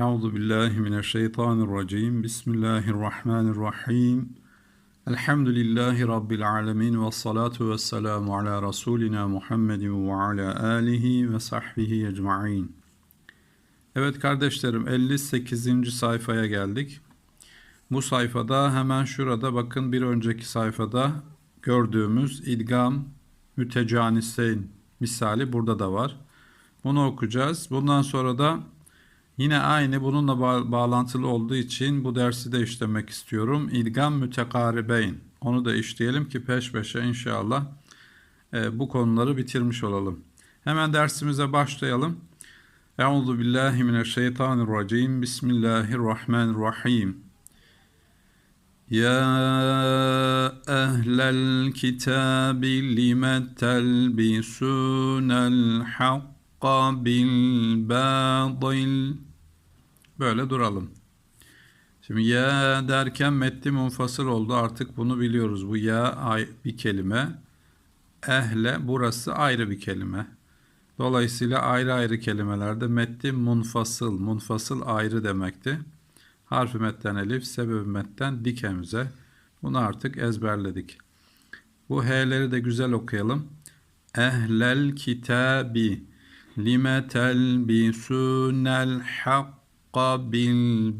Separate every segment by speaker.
Speaker 1: Euzu billahi mineşşeytanirracim. Bismillahirrahmanirrahim. Elhamdülillahi rabbil alamin ve salatu vesselamu ala rasulina Muhammedin ve ala alihi ve sahbihi ecmaîn. Evet kardeşlerim 58. sayfaya geldik. Bu sayfada hemen şurada bakın bir önceki sayfada gördüğümüz idgam mütecaniseyn misali burada da var. Bunu okuyacağız. Bundan sonra da yine aynı bununla ba- bağlantılı olduğu için bu dersi de işlemek istiyorum. İdgam mütekaribeyn. Onu da işleyelim ki peş peşe inşallah e, bu konuları bitirmiş olalım. Hemen dersimize başlayalım. Euzu billahi mineşşeytanirracim. Bismillahirrahmanirrahim. يا أهل الكتاب لم تلبسون الحق بالباطل Böyle duralım. Şimdi ya derken metni munfasıl oldu. Artık bunu biliyoruz. Bu ya bir kelime. Ehle burası ayrı bir kelime. Dolayısıyla ayrı ayrı kelimelerde metni munfasıl. Munfasıl ayrı demekti. Harfi metten elif, sebebi metten dikemize. Bunu artık ezberledik. Bu H'leri de güzel okuyalım. Ehlel kitabi lime telbisunel hakka bil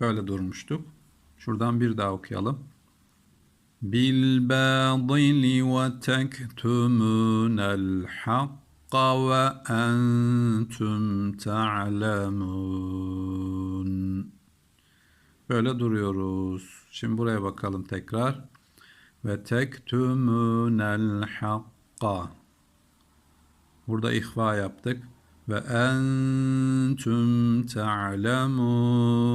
Speaker 1: Böyle durmuştuk. Şuradan bir daha okuyalım. Bil badili ve tektumunel hakka ve entum ta'lemun. Böyle duruyoruz. Şimdi buraya bakalım tekrar. Ve tektumunel hakka. Burada ihva yaptık Ve entüm ta'lemun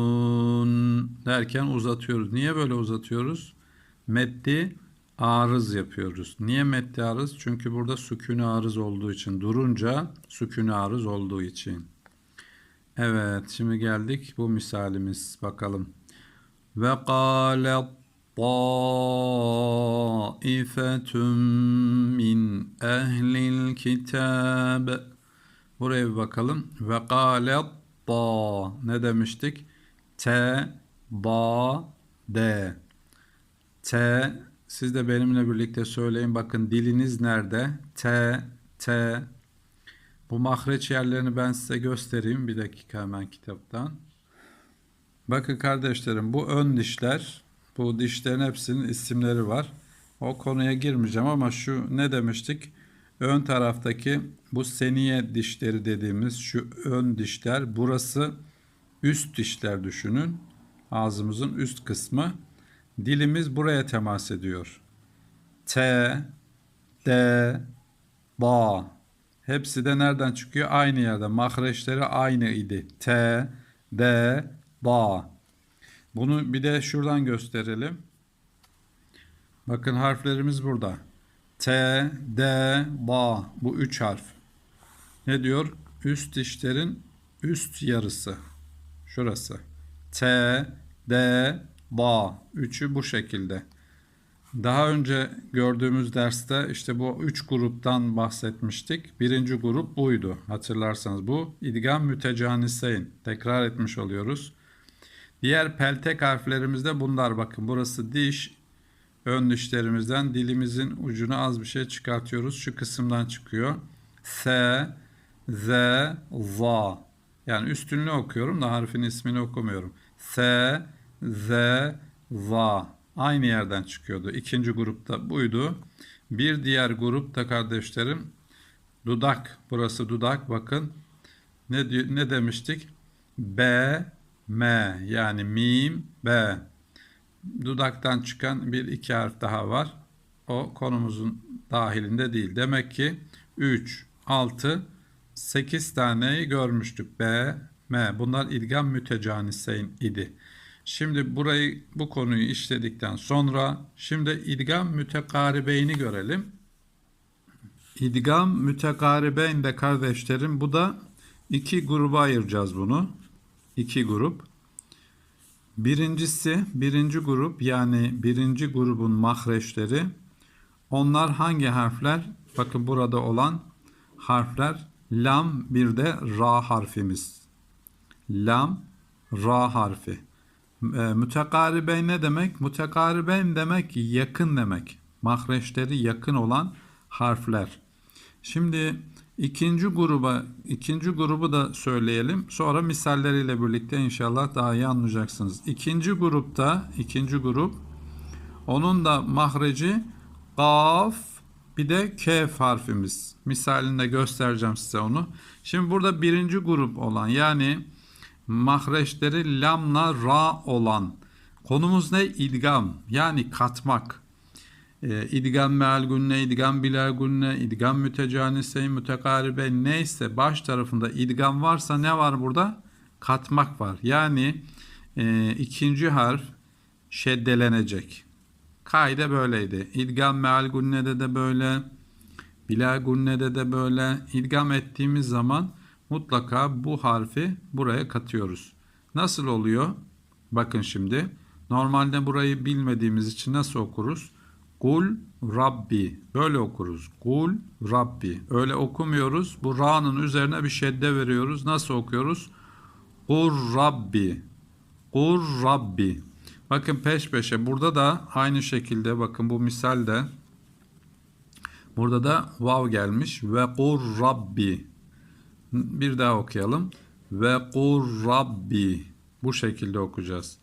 Speaker 1: derken uzatıyoruz. Niye böyle uzatıyoruz? Meddi arız yapıyoruz. Niye meddi arız? Çünkü burada sükûn arız olduğu için. Durunca sükûn arız olduğu için. Evet, şimdi geldik bu misalimiz. Bakalım. Ve قالت طائفة min ehlil kitab. Buraya bir bakalım. Ve kâlet da. Ne demiştik? T, ba, d. T. Siz de benimle birlikte söyleyin. Bakın diliniz nerede? T, t. Bu mahreç yerlerini ben size göstereyim. Bir dakika hemen kitaptan. Bakın kardeşlerim bu ön dişler. Bu dişlerin hepsinin isimleri var. O konuya girmeyeceğim ama şu ne demiştik? Ön taraftaki bu seniye dişleri dediğimiz şu ön dişler. Burası üst dişler düşünün. Ağzımızın üst kısmı. Dilimiz buraya temas ediyor. T, D, ba. Hepsi de nereden çıkıyor? Aynı yerde. Mahreçleri aynı idi. T, D, ba. Bunu bir de şuradan gösterelim. Bakın harflerimiz burada. T, D, ba. Bu üç harf. Ne diyor? Üst dişlerin üst yarısı. Şurası. T, D, ba. Üçü bu şekilde. Daha önce gördüğümüz derste işte bu üç gruptan bahsetmiştik. Birinci grup buydu. Hatırlarsanız bu idgam mütecaniseyn. Tekrar etmiş oluyoruz. Diğer peltek harflerimizde bunlar bakın. Burası diş. Ön dişlerimizden dilimizin ucunu az bir şey çıkartıyoruz. Şu kısımdan çıkıyor. S, Z, Z. Yani üstünlüğü okuyorum da harfin ismini okumuyorum. S, Z, Z. Aynı yerden çıkıyordu. İkinci grupta buydu. Bir diğer grupta kardeşlerim dudak. Burası dudak bakın. Ne, ne demiştik? B, M yani mim, B. Dudaktan çıkan bir iki harf daha var. O konumuzun dahilinde değil. Demek ki 3, 6, 8 taneyi görmüştük. B, M. Bunlar idgam mütecaniseyn idi. Şimdi burayı bu konuyu işledikten sonra şimdi idgam mütekaribeyni görelim. İdgam mütekaribeyn de kardeşlerim bu da iki gruba ayıracağız bunu. İki grup. Birincisi birinci grup yani birinci grubun mahreçleri onlar hangi harfler? Bakın burada olan harfler lam bir de ra harfimiz. lam, ra harfi. E, mütekaribeyn ne demek? Mütekaribeyn demek yakın demek. Mahreçleri yakın olan harfler. Şimdi ikinci gruba ikinci grubu da söyleyelim. Sonra misalleriyle birlikte inşallah daha iyi anlayacaksınız. İkinci grupta ikinci grup onun da mahreci kaf bir de kef harfimiz. Misalinde göstereceğim size onu. Şimdi burada birinci grup olan yani mahreçleri lamla ra olan konumuz ne? İdgam yani katmak. E, idgam meal günne, idgam bilal günne, idgam mütecanise, mütekaribe neyse baş tarafında idgam varsa ne var burada? Katmak var. Yani e, ikinci harf şeddelenecek. Kaide böyleydi. İdgam meal günnede de böyle, bilal günnede de böyle. İdgam ettiğimiz zaman mutlaka bu harfi buraya katıyoruz. Nasıl oluyor? Bakın şimdi. Normalde burayı bilmediğimiz için nasıl okuruz? Kul Rabbi. Böyle okuruz. Kul Rabbi. Öyle okumuyoruz. Bu ra'nın üzerine bir şedde veriyoruz. Nasıl okuyoruz? Kul Rabbi. Kul Rabbi. Bakın peş peşe. Burada da aynı şekilde bakın bu misalde burada da vav gelmiş. Ve kul Rabbi. Bir daha okuyalım. Ve kul Rabbi. Bu şekilde okuyacağız.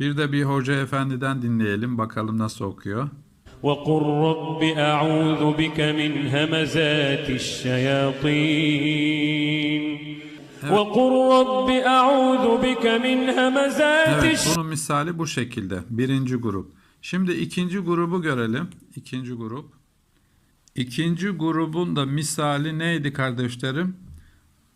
Speaker 1: Bir de bir hoca efendiden dinleyelim. Bakalım nasıl okuyor.
Speaker 2: وقل رب أعوذ بك من همزات الشياطين وقل رب أعوذ بك من همزات
Speaker 1: Evet, bunun misali bu şekilde. Birinci grup. Şimdi ikinci grubu görelim. İkinci grup. İkinci grubun da misali neydi kardeşlerim?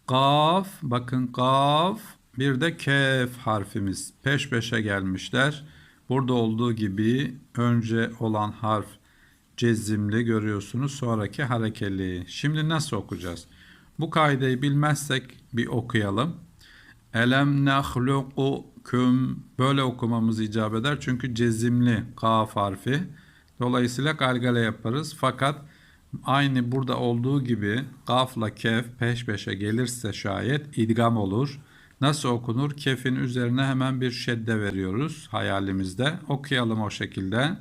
Speaker 1: Kaf, bakın kaf, bir de kef harfimiz. Peş peşe gelmişler. Burada olduğu gibi önce olan harf cezimli görüyorsunuz. Sonraki harekeli. Şimdi nasıl okuyacağız? Bu kaideyi bilmezsek bir okuyalım. Elem nahlukukum böyle okumamız icap eder. Çünkü cezimli kaf harfi. Dolayısıyla galgale yaparız. Fakat aynı burada olduğu gibi kafla kef peş peşe gelirse şayet idgam olur. Nasıl okunur? Kefin üzerine hemen bir şedde veriyoruz hayalimizde. Okuyalım o şekilde.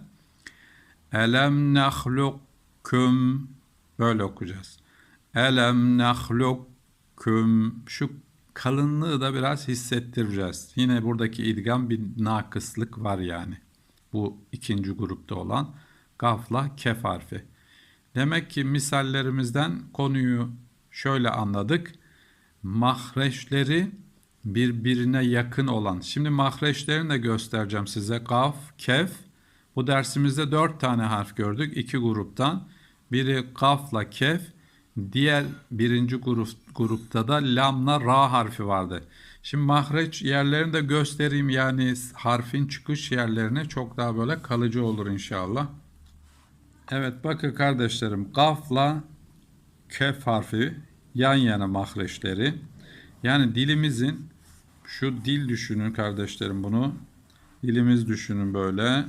Speaker 1: Elem nahlukum böyle okuyacağız. Elem nahlukum şu kalınlığı da biraz hissettireceğiz. Yine buradaki idgam bir nakıslık var yani. Bu ikinci grupta olan gafla kef harfi. Demek ki misallerimizden konuyu şöyle anladık. Mahreçleri birbirine yakın olan. Şimdi mahreçlerini de göstereceğim size. Gaf, kef. Bu dersimizde dört tane harf gördük iki gruptan. Biri gafla kef, diğer birinci grup, grupta da lamla ra harfi vardı. Şimdi mahreç yerlerini de göstereyim yani harfin çıkış yerlerini çok daha böyle kalıcı olur inşallah. Evet bakın kardeşlerim gafla kef harfi yan yana mahreçleri. Yani dilimizin şu dil düşünün kardeşlerim bunu. Dilimiz düşünün böyle.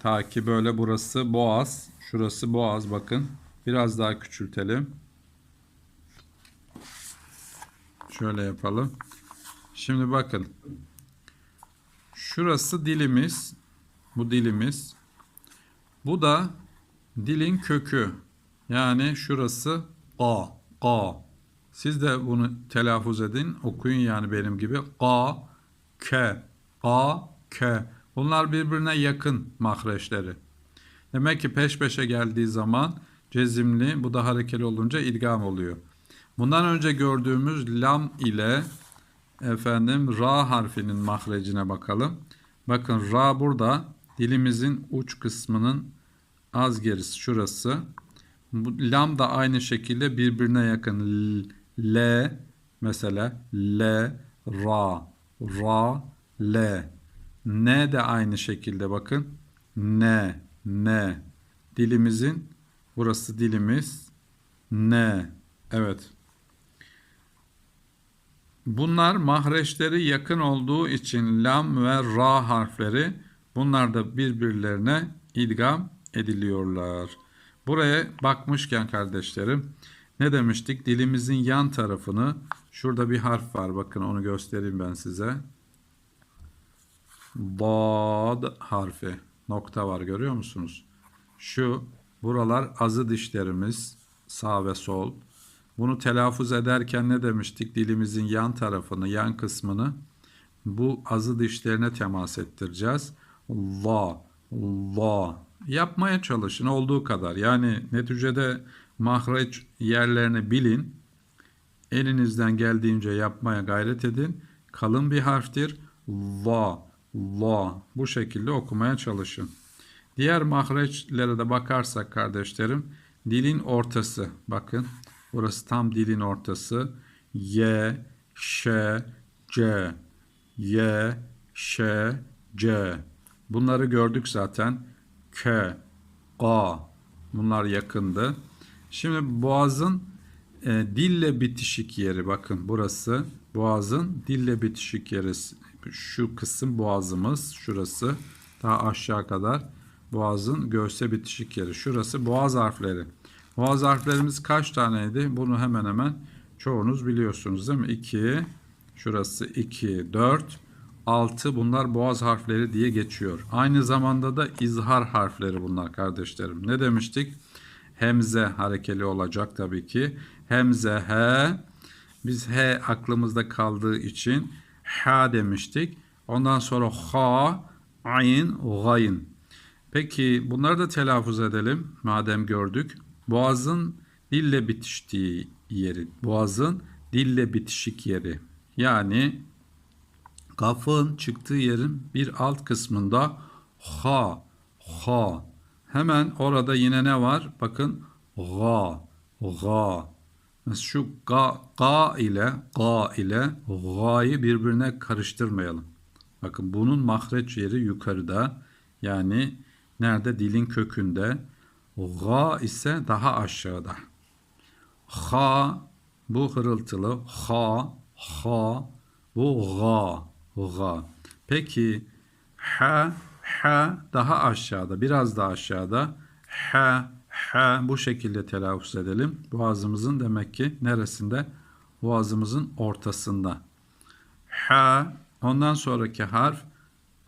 Speaker 1: Ta ki böyle burası boğaz. Şurası boğaz bakın. Biraz daha küçültelim. Şöyle yapalım. Şimdi bakın. Şurası dilimiz. Bu dilimiz. Bu da dilin kökü. Yani şurası a, a. Siz de bunu telaffuz edin. Okuyun yani benim gibi. A, K, A, K. Bunlar birbirine yakın mahreçleri. Demek ki peş peşe geldiği zaman cezimli, bu da harekeli olunca idgam oluyor. Bundan önce gördüğümüz lam ile efendim ra harfinin mahrecine bakalım. Bakın ra burada dilimizin uç kısmının az gerisi şurası. Lam da aynı şekilde birbirine yakın. L, L mesela L, ra, ra, L. N de aynı şekilde bakın. N, N. Dilimizin burası dilimiz. N. Evet. Bunlar mahreçleri yakın olduğu için lam ve ra harfleri bunlar da birbirlerine idgam ediliyorlar. Buraya bakmışken kardeşlerim ne demiştik? Dilimizin yan tarafını şurada bir harf var. Bakın onu göstereyim ben size. Dad harfi. Nokta var görüyor musunuz? Şu buralar azı dişlerimiz sağ ve sol. Bunu telaffuz ederken ne demiştik? Dilimizin yan tarafını, yan kısmını bu azı dişlerine temas ettireceğiz. La, la. Yapmaya çalışın olduğu kadar. Yani neticede mahreç yerlerini bilin. Elinizden geldiğince yapmaya gayret edin. Kalın bir harftir. La, la. Bu şekilde okumaya çalışın. Diğer mahreçlere de bakarsak kardeşlerim, dilin ortası. Bakın, burası tam dilin ortası. Y, Ş, C. Y, Ş, C. Bunları gördük zaten. K, K. Bunlar yakındı. Şimdi boğazın e, dille bitişik yeri bakın burası. Boğazın dille bitişik yeri. Şu kısım boğazımız şurası. Daha aşağı kadar boğazın göğse bitişik yeri. Şurası boğaz harfleri. Boğaz harflerimiz kaç taneydi? Bunu hemen hemen çoğunuz biliyorsunuz değil mi? 2 şurası 2 4 6 bunlar boğaz harfleri diye geçiyor. Aynı zamanda da izhar harfleri bunlar kardeşlerim. Ne demiştik Hemze harekeli olacak tabii ki. Hemze he. Biz he aklımızda kaldığı için ha demiştik. Ondan sonra ha, ayn, gayn. Peki bunları da telaffuz edelim madem gördük. Boğazın dille bitiştiği yeri. Boğazın dille bitişik yeri. Yani kafın çıktığı yerin bir alt kısmında ha, ha. Hemen orada yine ne var? Bakın ga, ga. Şu ga, ga ile ga ile ga'yı birbirine karıştırmayalım. Bakın bunun mahreç yeri yukarıda. Yani nerede? Dilin kökünde. Ga ise daha aşağıda. Ha bu hırıltılı. Ha, ha bu ga, ga. Peki ha ha daha aşağıda, biraz daha aşağıda. Ha, ha bu şekilde telaffuz edelim. Boğazımızın demek ki neresinde? Boğazımızın ortasında. Ha, ondan sonraki harf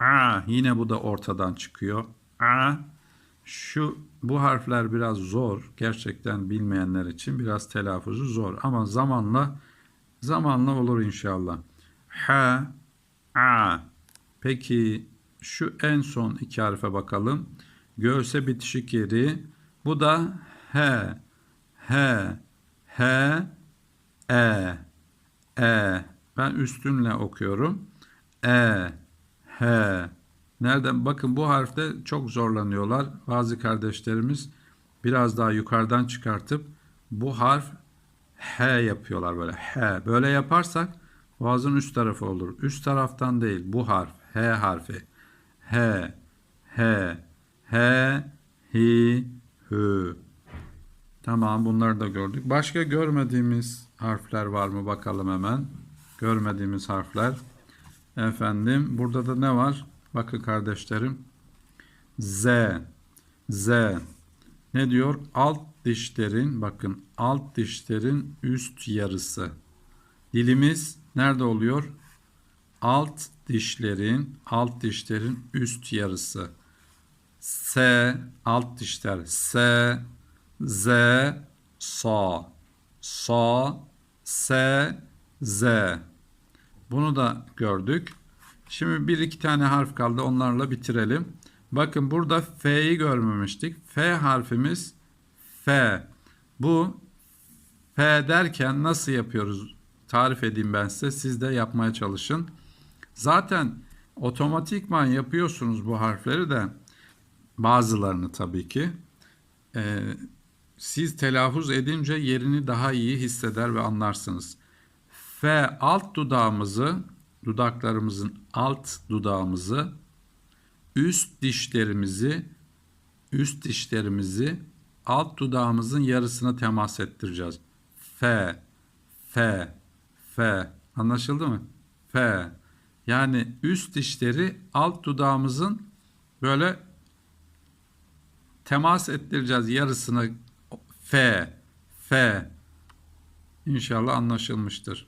Speaker 1: a. Yine bu da ortadan çıkıyor. A. Şu bu harfler biraz zor. Gerçekten bilmeyenler için biraz telaffuzu zor ama zamanla zamanla olur inşallah. Ha, a. Peki şu en son iki harfe bakalım. Göğse bitişik yeri. Bu da H. H. H. E. E. Ben üstünle okuyorum. E. H. Nereden? Bakın bu harfte çok zorlanıyorlar. Bazı kardeşlerimiz biraz daha yukarıdan çıkartıp bu harf H yapıyorlar böyle. H. Böyle yaparsak boğazın üst tarafı olur. Üst taraftan değil bu harf. H harfi. H, H, H, Hi, Hü. Tamam bunları da gördük. Başka görmediğimiz harfler var mı bakalım hemen. Görmediğimiz harfler. Efendim burada da ne var? Bakın kardeşlerim. Z. Z. Ne diyor? Alt dişlerin bakın alt dişlerin üst yarısı. Dilimiz nerede oluyor? Alt dişlerin alt dişlerin üst yarısı. S alt dişler S Z sa sa S Z bunu da gördük. Şimdi bir iki tane harf kaldı onlarla bitirelim. Bakın burada F'yi görmemiştik. F harfimiz F. Bu F derken nasıl yapıyoruz? Tarif edeyim ben size. Siz de yapmaya çalışın. Zaten otomatikman yapıyorsunuz bu harfleri de bazılarını tabii ki. Ee, siz telaffuz edince yerini daha iyi hisseder ve anlarsınız. F alt dudağımızı, dudaklarımızın alt dudağımızı, üst dişlerimizi, üst dişlerimizi alt dudağımızın yarısına temas ettireceğiz. F, F, F. Anlaşıldı mı? F. Yani üst dişleri alt dudağımızın böyle temas ettireceğiz yarısını F, F. İnşallah anlaşılmıştır.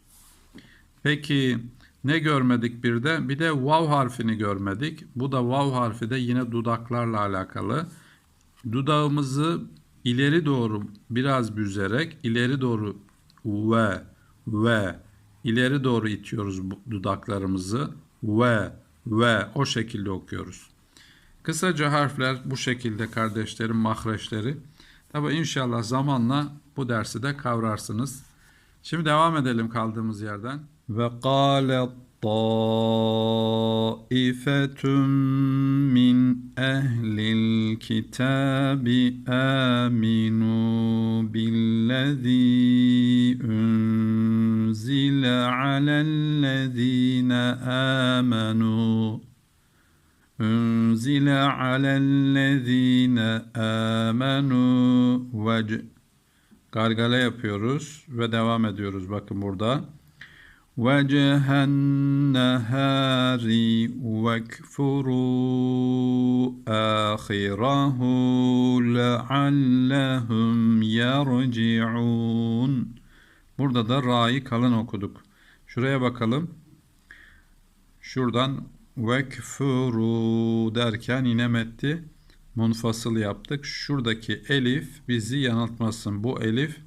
Speaker 1: Peki ne görmedik bir de? Bir de vav harfini görmedik. Bu da vav harfi de yine dudaklarla alakalı. Dudağımızı ileri doğru biraz büzerek ileri doğru ve ve ileri doğru itiyoruz dudaklarımızı ve ve o şekilde okuyoruz. Kısaca harfler bu şekilde kardeşlerim mahreçleri. Tabi inşallah zamanla bu dersi de kavrarsınız. Şimdi devam edelim kaldığımız yerden. Ve kâle طائفة من أهل الكتاب آمنوا بالذي أنزل على الذين آمنوا أنزل على الذين آمنوا وجه Gargale yapıyoruz ve devam ediyoruz. Bakın burada. وَجَهَ النَّهَارِ وَاكْفُرُوا آخِرَهُ لَعَلَّهُمْ يَرْجِعُونَ Burada da ra'yı kalın okuduk. Şuraya bakalım. Şuradan vekfuru derken yine metti munfasıl yaptık. Şuradaki elif bizi yanıltmasın. Bu elif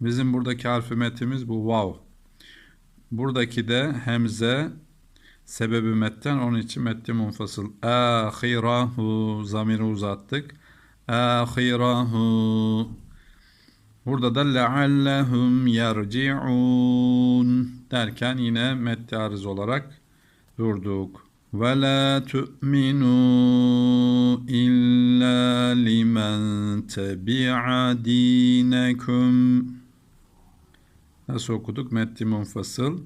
Speaker 1: bizim buradaki harfi metimiz bu vav. Buradaki de hemze sebebi metten onun için metti munfasıl. Ahirahu zamiri uzattık. Ahirahu Burada da leallehum yerci'un derken yine metti arız olarak durduk. Ve la tu'minu illa limen tebi'a dinekum. Nasıl okuduk? Metti munfasıl.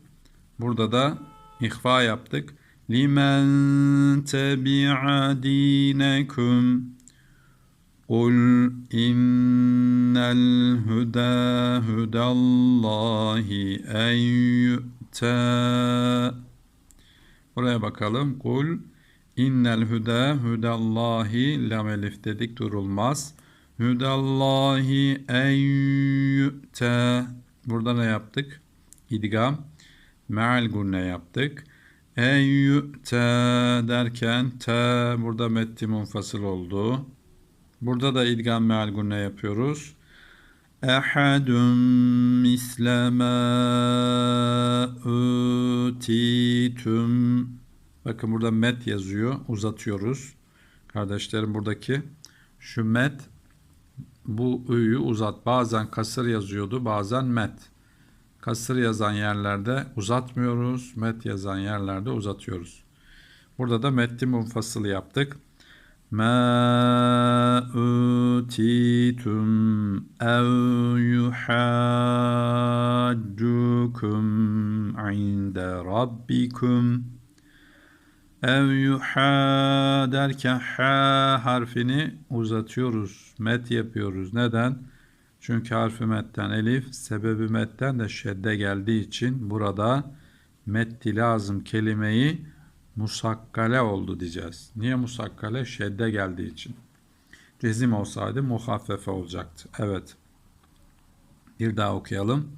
Speaker 1: Burada da ihfa yaptık. Limen tebi'a dinekum Kul innel huda hudallahi en yu'ta Buraya bakalım. Kul innel huda hudallahi lam elif dedik durulmaz. Hudallahi en yu'ta Burada ne yaptık? İdgam. Me'al gunne yaptık. En derken te burada metti munfasıl oldu. Burada da idgam me'al gunne yapıyoruz. Ehadun mislema utitum. Bakın burada met yazıyor. Uzatıyoruz. Kardeşlerim buradaki şu met bu öğüyü uzat. Bazen kasır yazıyordu, bazen met. Kasır yazan yerlerde uzatmıyoruz, met yazan yerlerde uzatıyoruz. Burada da metli munfasıl yaptık. Ma utitum ev yuhaccukum inde rabbikum ev yuha derken ha harfini uzatıyoruz. Met yapıyoruz. Neden? Çünkü harfi metten elif, sebebi metten de şedde geldiği için burada metti lazım kelimeyi musakkale oldu diyeceğiz. Niye musakkale? Şedde geldiği için. Cezim olsaydı muhaffefe olacaktı. Evet. Bir daha okuyalım.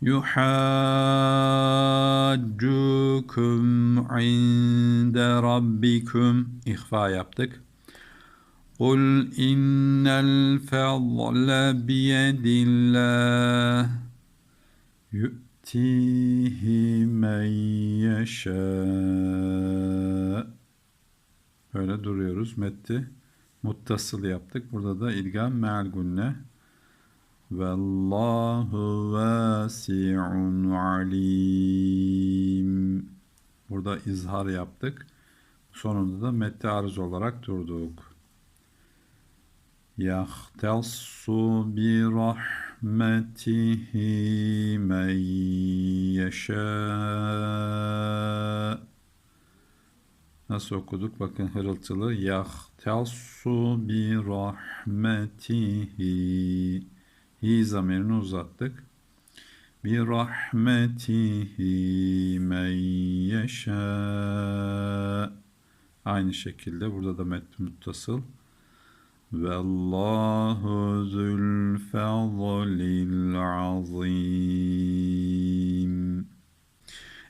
Speaker 1: Yuhaccukum inde rabbikum ihfa yaptık. Kul innel fadle biyedillah yu'tihi men yeşâ Böyle duruyoruz. Metti muttasıl yaptık. Burada da idgam me'al gunne. Vallahu vasi'un alim. Burada izhar yaptık. Sonunda da metti arız olarak durduk. Yahtassu bi rahmetihi men yeşâ Nasıl okuduk? Bakın hırıltılı. Yahtassu bi rahmetihi. Hi zamirini uzattık. Bi rahmetihi men yeşâ. Aynı şekilde burada da metni muttasıl. Vallahu zul fazlil azim.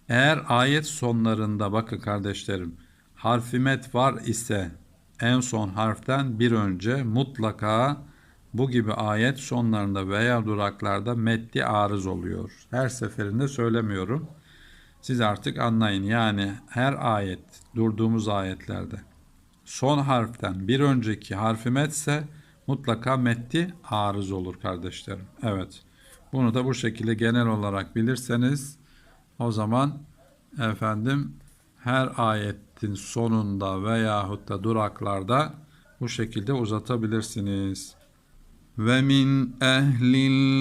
Speaker 1: Eğer ayet sonlarında bakın kardeşlerim harfimet var ise en son harften bir önce mutlaka bu gibi ayet sonlarında veya duraklarda metni arız oluyor. Her seferinde söylemiyorum. Siz artık anlayın. Yani her ayet durduğumuz ayetlerde son harften bir önceki harfi metse mutlaka metti arız olur kardeşlerim. Evet. Bunu da bu şekilde genel olarak bilirseniz o zaman efendim her ayetin sonunda veyahut da duraklarda bu şekilde uzatabilirsiniz.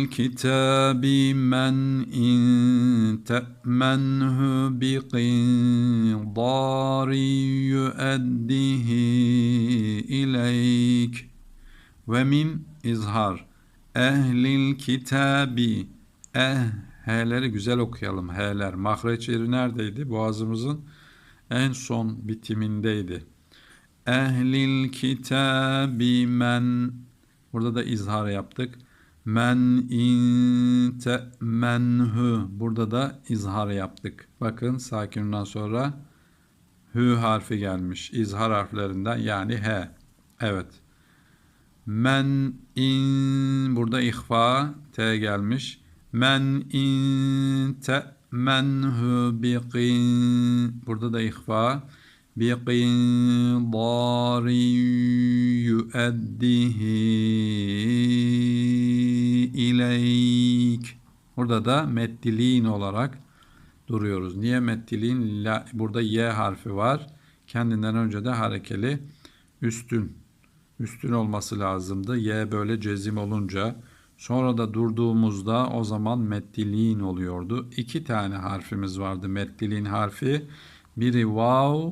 Speaker 1: Kitabi men in te'menhu bi qindari yu'addihi ileyk. Ve min izhar ehlil kitabi eh H'leri güzel okuyalım. H'ler. Mahreç yeri neredeydi? Boğazımızın en son bitimindeydi. Ehlil kitabi men Burada da izhar yaptık. Men in te'menhu. Burada da izhar yaptık. Bakın sakinundan sonra hü harfi gelmiş. İzhar harflerinden yani he. Evet. Men in burada ihfa t gelmiş. Men in te'menhu biqin. Burada da ihfa. بقنطار يؤديه ileyk. Burada da meddilin olarak duruyoruz. Niye meddilin? La, burada y harfi var. Kendinden önce de harekeli üstün. Üstün olması lazımdı. Y böyle cezim olunca. Sonra da durduğumuzda o zaman meddilin oluyordu. İki tane harfimiz vardı. Meddilin harfi. Biri vav,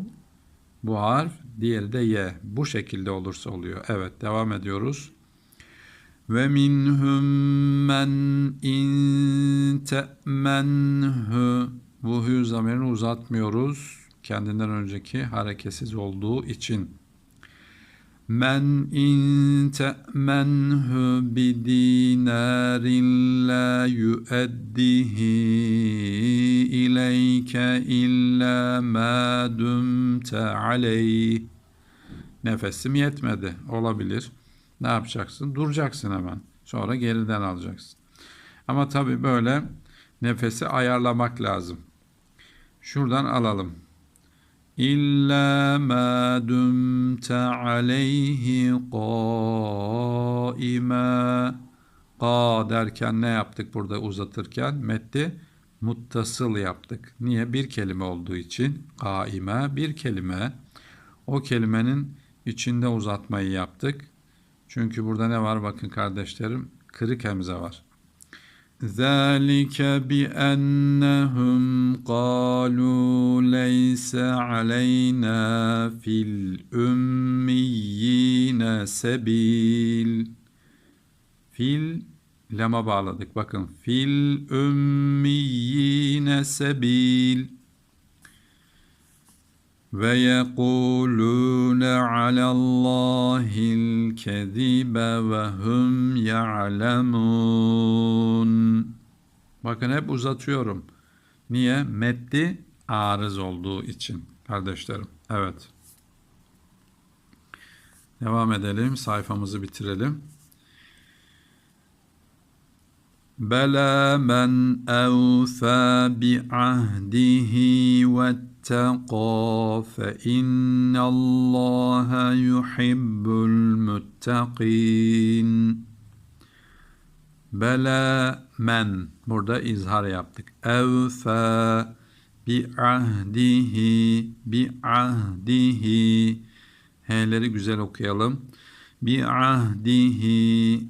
Speaker 1: bu harf, diğeri de ye. Bu şekilde olursa oluyor. Evet, devam ediyoruz. Ve minhum men in te'menhu bu hü zamirini uzatmıyoruz. Kendinden önceki hareketsiz olduğu için. Men in te'menhu bi dinarin la yu'addihi ileyke illa ma dumte aleyh. Nefesim yetmedi. Olabilir. Ne yapacaksın? Duracaksın hemen. Sonra geriden alacaksın. Ama tabi böyle nefesi ayarlamak lazım. Şuradan alalım. İlla ma dumte aleyhi qaima. Qa derken ne yaptık burada uzatırken? Metti muttasıl yaptık. Niye? Bir kelime olduğu için. Kaime bir kelime. O kelimenin içinde uzatmayı yaptık. Çünkü burada ne var bakın kardeşlerim? Kırık hemze var. ذلك بأنهم قالوا ليس علينا في الأميين سبيل. في لما bağladık bakın fil ummiyine sebil ve yekulune alallahil kezibe ve hum ya'lemun. Bakın hep uzatıyorum. Niye? Metni arız olduğu için kardeşlerim. Evet. Devam edelim. Sayfamızı bitirelim. بلى من أوفى بعهده واتقى فإن الله يحب المتقين Bela men burada izhar yaptık. Evfa bi ahdihi bi ahdihi H'leri güzel okuyalım. Bi ahdihi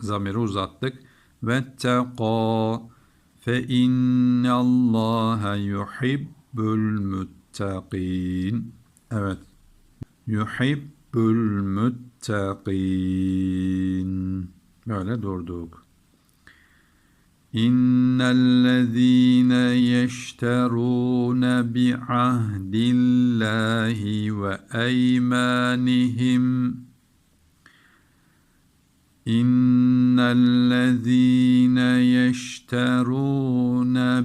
Speaker 1: zamiri uzattık. واتقى فإن الله يحب المتقين أبد يحب المتقين. Böyle durduk. إن الذين يشترون بعهد الله وأيمانهم İnnellezîne yeşterûne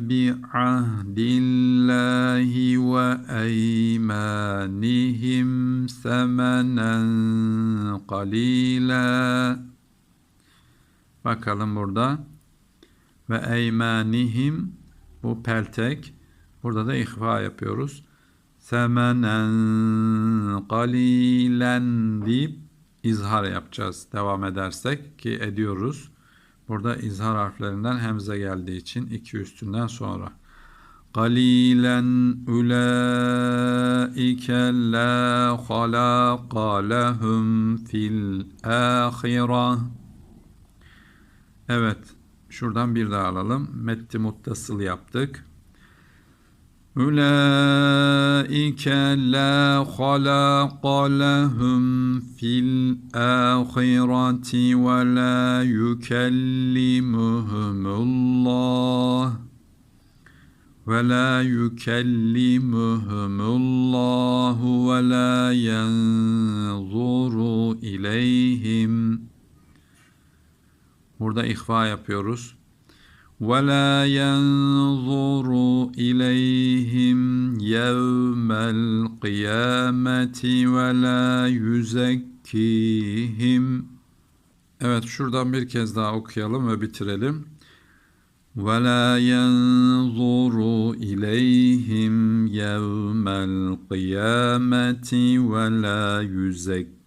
Speaker 1: bi'ahdillâhi ve eymânihim semenen qalîlâ. Bakalım burada. Ve eymanihim bu peltek. Burada da ihfa yapıyoruz. Semenen kalilen deyip izhar yapacağız. Devam edersek ki ediyoruz. Burada izhar harflerinden hemze geldiği için iki üstünden sonra. Qalilen ulaike la khalaqa lehum fil ahireh. Evet. Şuradan bir daha alalım. Metti muttasıl yaptık. La khalaqa lehum fil ahireti ve la yukellimuhumullah ve la yukellimuhumullah ve la yanzuru ileyhim Burada ihfa yapıyoruz. وَلَا يَنْظُرُ إِلَيْهِمْ يَوْمَ الْقِيَامَةِ وَلَا يُزَكِّيهِمْ Evet şuradan bir kez daha okuyalım ve bitirelim. وَلَا يَنْظُرُ إِلَيْهِمْ يَوْمَ الْقِيَامَةِ وَلَا يُزَكِّيهِمْ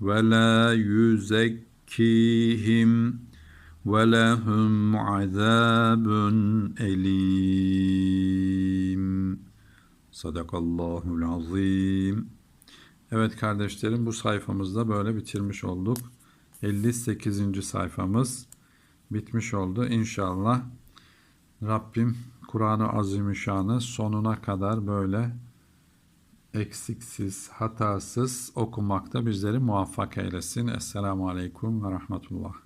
Speaker 1: ولا يزكيهم ولهم عذاب أليم Sadakallahul azim. Evet kardeşlerim bu sayfamızda böyle bitirmiş olduk. 58. sayfamız bitmiş oldu. İnşallah Rabbim Kur'an-ı Azimüşşan'ı sonuna kadar böyle eksiksiz, hatasız okumakta bizleri muvaffak eylesin. Esselamu Aleyküm ve Rahmetullah.